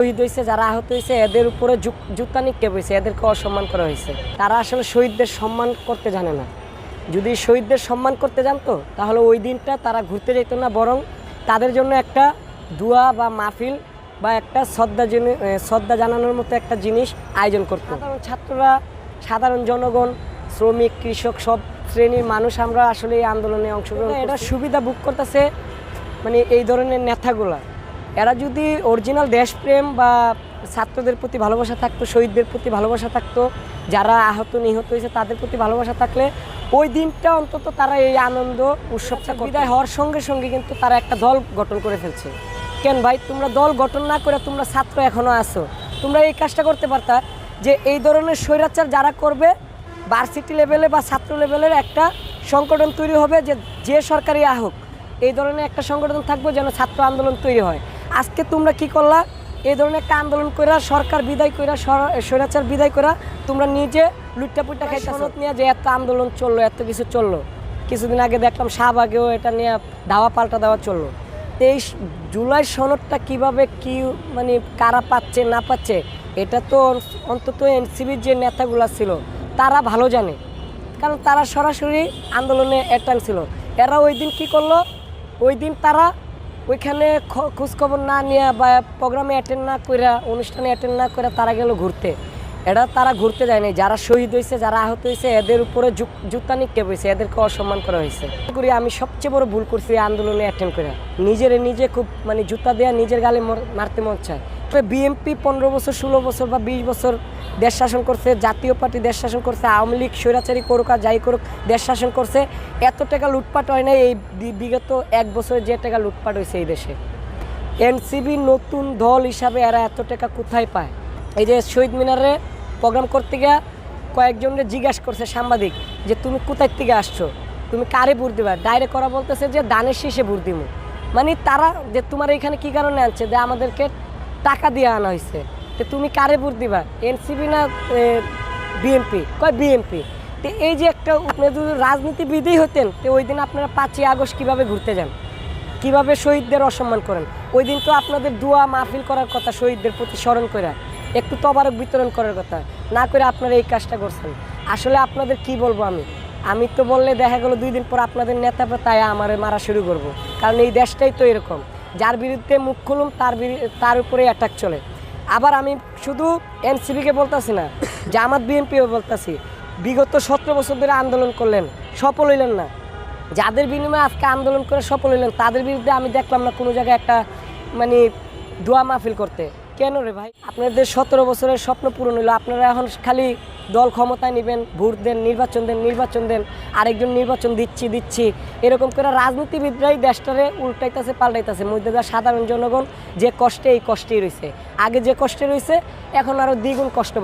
শহীদ হয়েছে যারা আহত হয়েছে এদের উপরে জুতা নিক্ষেপ হয়েছে এদেরকে অসম্মান করা হয়েছে। তারা আসলে শহীদদের সম্মান করতে জানে না। যদি শহীদদের সম্মান করতে জানতো তাহলে ওই দিনটা তারা ঘুরতে যেত না বরং তাদের জন্য একটা দোয়া বা মাহফিল বা একটা শ্রদ্ধা জিনি- শ্রদ্ধা জানানোর মতো একটা জিনিস আয়োজন করতো। সাধারণ ছাত্ররা সাধারণ জনগণ শ্রমিক কৃষক সব শ্রেণির মানুষ আমরা আসলে এই আন্দোলনে অংশগ্রহণ এটা সুবিধা বুক করতেছে মানে এই ধরনের নেতাগুলা। এরা যদি অরিজিনাল দেশপ্রেম বা ছাত্রদের প্রতি ভালোবাসা থাকতো শহীদদের প্রতি ভালোবাসা থাকতো যারা আহত নিহত হয়েছে তাদের প্রতি ভালোবাসা থাকলে ওই দিনটা অন্তত তারা এই আনন্দ উৎসবটা বিদায় হওয়ার সঙ্গে সঙ্গে কিন্তু তারা একটা দল গঠন করে ফেলছে। কেন ভাই? তোমরা দল গঠন না করে তোমরা ছাত্র এখনও আছো। তোমরা এই কাজটা করতে পারতা যে এই ধরনের স্বৈরাচার যারা করবে ভার্সিটি লেভেলে বা ছাত্র লেভেলের একটা সংগঠন তৈরি হবে যে যে সরকারি আহক এই ধরনের একটা সংগঠন থাকবে যেন ছাত্র আন্দোলন তৈরি হয়। আজকে তোমরা কি করলা? এই ধরনের একটা আন্দোলন কইরা সরকার বিদায় কইরা স্বৈরাচার বিদায় কইরা তোমরা নিজে লুটটা পুটটা খাই সনদ নিয়ে যে এত আন্দোলন চলল এত কিছু চলল। কিছুদিন আগে দেখলাম শাহবাগেও এটা নিয়ে ধাওয়া পাল্টা দেওয়া চলল। এই জুলাই সনদটা কীভাবে কি মানে কারা পাচ্ছে না পাচ্ছে এটা তো অন্তত এনসিবির যে নেতাগুলো ছিল তারা ভালো জানে। কারণ তারা সরাসরি আন্দোলনে অ্যাটেন্ড ছিল। এরা ওই দিন কী করল? ওই দিন তারা ওইখানে খোঁজখবর না নিয়ে বা প্রোগ্রামে অ্যাটেন্ড না করে অনুষ্ঠানে অ্যাটেন্ড না করে তারা গেল ঘুরতে। এটা তারা ঘুরতে যায়নি যারা শহীদ হয়েছে যারা আহত হয়েছে এদের উপরে জুতা নিক্ষেপ হয়েছে এদেরকে অসম্মান করা হয়েছে করি আমি সবচেয়ে বড় ভুল করছি আন্দোলনে অ্যাটেন্ড করে নিজের নিজে খুব মানে জুতা দেওয়া নিজের গালে মর- মারতে মন চায়। বিএমপি পনেরো বছর, ষোলো বছর বা বিশ বছর দেশ শাসন করছে, জাতীয় পার্টি দেশ শাসন করছে, আওয়ামী লীগ, স্বৈরাচারী করুক আর যাই করুক দেশ শাসন করছে। এত টাকা লুটপাট হয় না এই বিগত এক বছরে যে টাকা লুটপাট হয়েছে এই দেশে। এনসিবি নতুন দল হিসাবে এরা এত টাকা কোথায় পায়? এই যে শহীদ মিনারে প্রোগ্রাম করতে গিয়া কয়েকজনকে জিজ্ঞাসা করছে সাংবাদিক যে, তুমি কোথায় থেকে আসছো? তুমি কারে ভোট দিবা? ডাইরেক্ট করা বলতেছে যে দানের শেষে ভোট দিমু। মানে তারা যে, তোমার এখানে কি কারণে আনছে? যে, আমাদেরকে টাকা দিয়ে আনা হয়েছে। তো তুমি কারে ভোট দিবা? এনসিবি না বিএনপি? কয় বিএনপি? তো এই যে একটা আপনি যদি রাজনীতিবিদই হতেন, তো ওই দিন আপনারা পাঁচই আগস্ট কীভাবে ঘুরতে যান? কীভাবে শহীদদের অসম্মান করেন? ওই দিন তো আপনাদের দোয়া মাহফিল করার কথা, শহীদদের প্রতি স্মরণ করে, একটু তবারক বিতরণ করার কথা। না করে আপনারা এই কাজটা করছেন। আসলে আপনাদের কি বলব আমি? আমি তো বললে দেখা গেলো দুই দিন পর আপনাদের নেতা তাই আমার মারা শুরু করব। কারণ এই দেশটাই তো এরকম। যার বিরুদ্ধে মুখ খুলুম, তার তার উপরেই অ্যাটাক চলে। আবার আমি শুধু এনসিবিকে বলতাছি না, জামাত বিএনপিও বলতাছি, বিগত সতেরো বছর ধরে আন্দোলন করলেন, সফল হইলেন না। যাদের বিনিময়ে আজকে আন্দোলন করে সফল হইলেন, তাদের বিরুদ্ধে আমি দেখলাম না কোনো জায়গায় একটা মানে দোয়া মাহফিল করতে। কেন রে ভাই? আপনাদের সতেরো বছরের স্বপ্ন পূরণ হইল, আপনারা এখন খালি দল ক্ষমতায় নেবেন, ভোট দেন, নির্বাচন দেন নির্বাচন দেন, আরেকজন নির্বাচন দিচ্ছি দিচ্ছি। এরকম করে রাজনীতিবিদরাই দেশটারে উল্টাইতেছে, পাল্টাইতেছে। মধ্যে সাধারণ জনগণ যে কষ্টে এই কষ্টেই রয়েছে আগে যে কষ্টে রয়েছে এখন আরও দ্বিগুণ কষ্ট